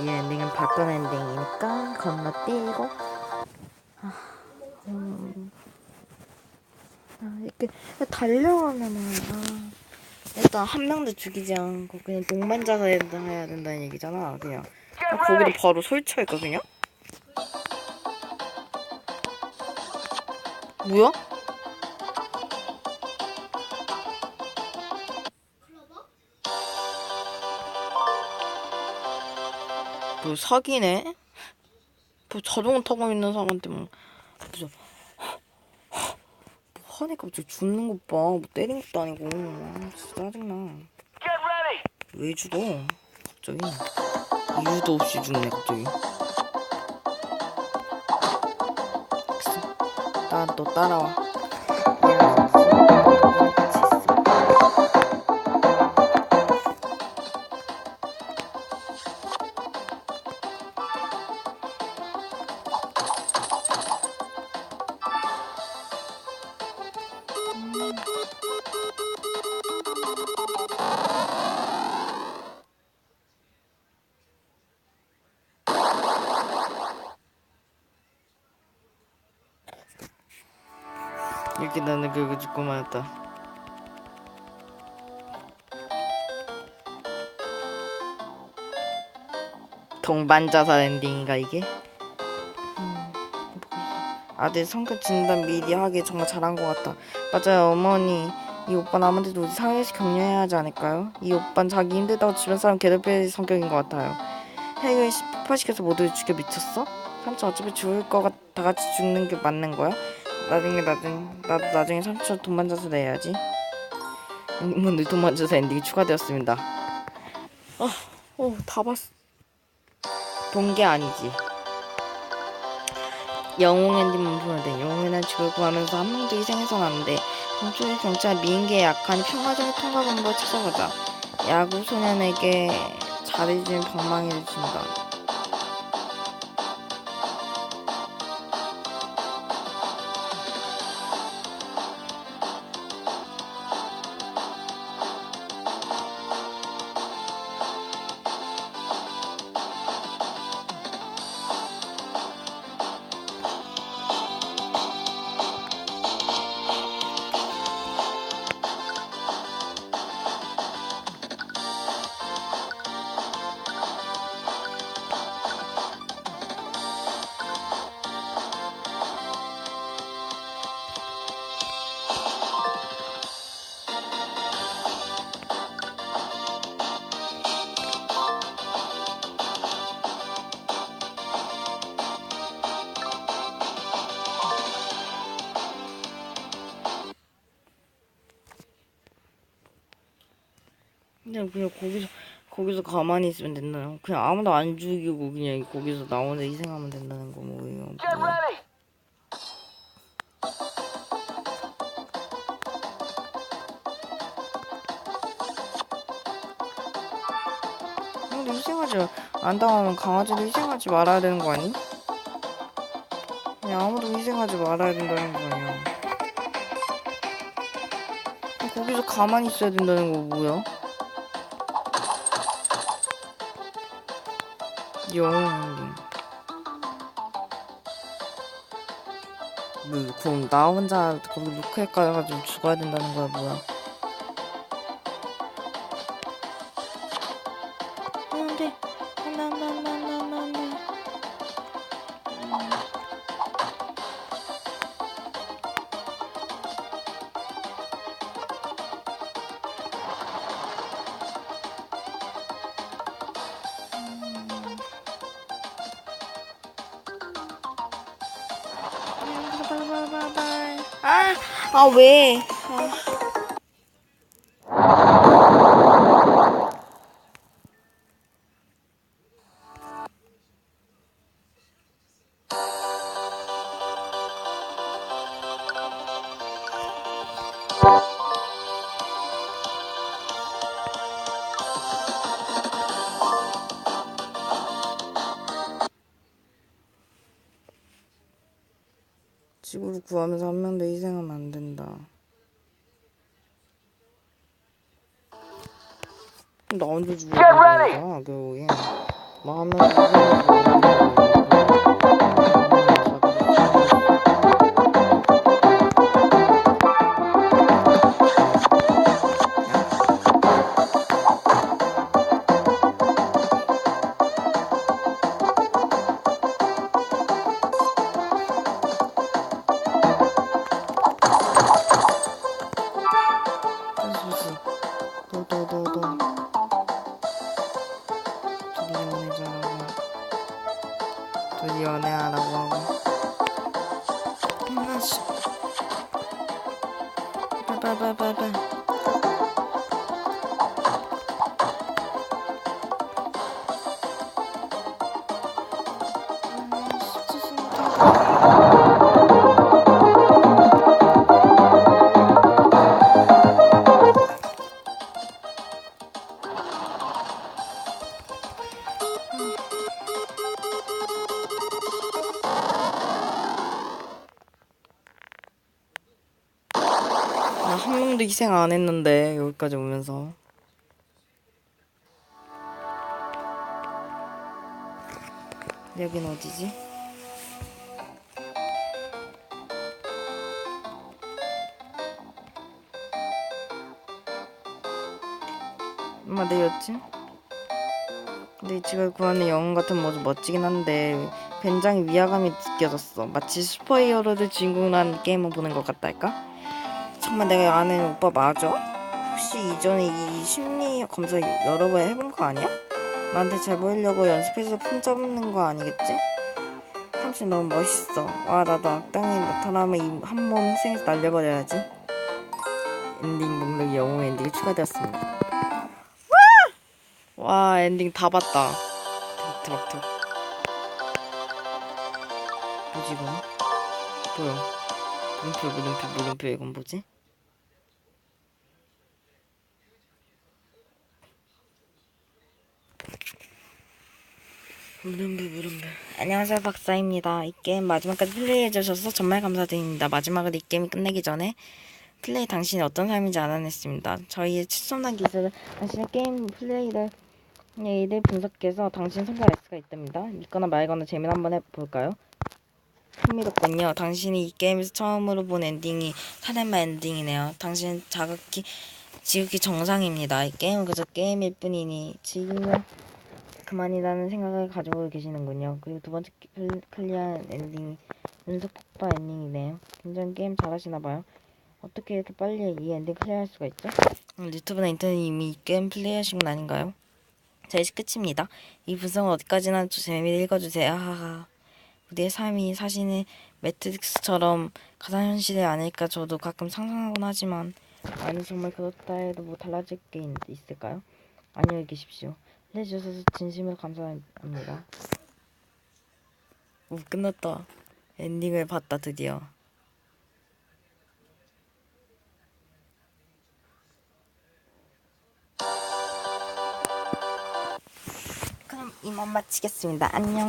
이 엔딩은 바꾼 엔딩이니까 건너뛰고 아, 음. 아 이렇게 달려가면은 아, 일단 한 명도 죽이지 않고 그냥 동반자가 해야 된다는 얘기잖아 그냥 아, 거기도 바로 설치할까 그냥? 뭐야? 뭐 사기네? 뭐 자전거 타고 있는 사람한테 뭐 무슨 뭐 하니까 갑자기 죽는 것 봐. 뭐 때린 것도 아니고. 아, 진짜 짜증나. 왜 죽어? 갑자기. 이유도 없이 죽네, 갑자기. 나 너 따라와. 이렇게 나는 그거 죽고만 했다. 동반자살 엔딩인가 이게? 음, 아들 성격 진단 미리 하기 정말 잘한 것 같다. 맞아요 어머니. 이 오빠 남한테도 우리 사회에서 격려해야 하지 않을까요? 이 오빠는 자기 힘들다고 주변 사람 괴롭힐 성격인 것 같아요. 핵을 폭파시켜서 모두 죽여 미쳤어? 삼촌 어차피 죽을 거다 같이 죽는 게 맞는 거야? 나중에 나중에 나도 나중에 삼촌 동반자서 내야지. 오늘 동반자서 엔딩이 추가되었습니다. 아, 어, 다 봤어. 본게 아니지. 영웅 엔딩만 보면 돼. 영웅이란 죽을 구하면서 한 명도 희생해선 안 돼. 동쪽의 경찰 미인계에 약한 평화적인 통과 방법을 찾아가자. 야구 소년에게 잘해주는 방망이를 준다. 그냥 그냥 거기서 거기서 가만히 있으면 된다는 그냥 아무도 안 죽이고 그냥 거기서 나 혼자 희생하면 된다는 거 뭐예요? 뭐야. 형도 희생하지 마- 안 당하면 강아지도 희생하지 말아야 되는 거 아니? 그냥 아무도 희생하지 말아야 된다는 거 아니야? 거기서 가만히 있어야 된다는 거 뭐야? 영웅. 뭐, 그럼 나 혼자 거기 루크에 가가지고 죽어야 된다는 거야 뭐야? 아, 아 왜? 아. 지구를 구하면서 한 명도 희생하면 안 된다. 나 혼자 되는 거야, 결국에. 뭐 하면 빨빨빨빨 명도 희생 안 했는데 여기까지 오면서 여긴 어디지? 엄마 내였지? 근데 지금 구하는 영웅 같은 모습 멋지긴 한데 굉장히 위화감이 느껴졌어. 마치 슈퍼히어로들 주인공이라는 게임을 보는 것 같달까? 정말 내가 아는 오빠 맞아? 혹시 이전에 이 심리 검사 여러 번 해본 거 아니야? 나한테 잘 보이려고 연습해서 품 잡는 거 아니겠지? 삼촌 너무 멋있어. 와 나도 악당이 나타나면 이 한 몸 희생해서 날려버려야지. 엔딩 목록 영웅 엔딩이 추가되었습니다. 와! 와 엔딩 다 봤다. 대박 대박. 뭐지 이건? 뭐야? 물음표 물음표 물음표 이건 뭐지? 물음표 물음표 안녕하세요 박사입니다 이 게임 마지막까지 플레이해 주셔서 정말 감사드립니다 마지막으로 이 게임이 끝내기 전에 플레이 당신이 어떤 삶인지 알아냈습니다 저희의 추첨단 기술은 당신의 게임 플레이를 이를 분석해서 당신 알 수가 있답니다 믿거나 말거나 재미를 한번 해볼까요? 흥미롭군요. 당신이 이 게임에서 처음으로 본 엔딩이 사nema 엔딩이네요. 당신 자극기 지극히 정상입니다. 이 게임은 그저 게임일 뿐이니 지금은 그만이라는 생각을 가지고 계시는군요. 그리고 두 번째 클- 클리어한 엔딩이 연속 폭발 엔딩이네요. 굉장히 게임 잘하시나 봐요. 어떻게 이렇게 빨리 이 엔딩 클리어할 수가 있죠? 음, 유튜브나 인터넷 이미 이 게임 플레이하신 분 아닌가요? 자 이제 끝입니다. 이 분석은 어디까지나 좀 재미를 읽어주세요. 하하. 우리의 삶이 사실은 매트릭스처럼 가상현실이 아닐까 저도 가끔 상상하곤 하지만 아니 정말 그렇다 해도 뭐 달라질 게 있, 있을까요? 안녕히 계십시오. 해주셔서 진심으로 감사합니다. 오 끝났다. 엔딩을 봤다 드디어. 그럼 이만 마치겠습니다. 안녕.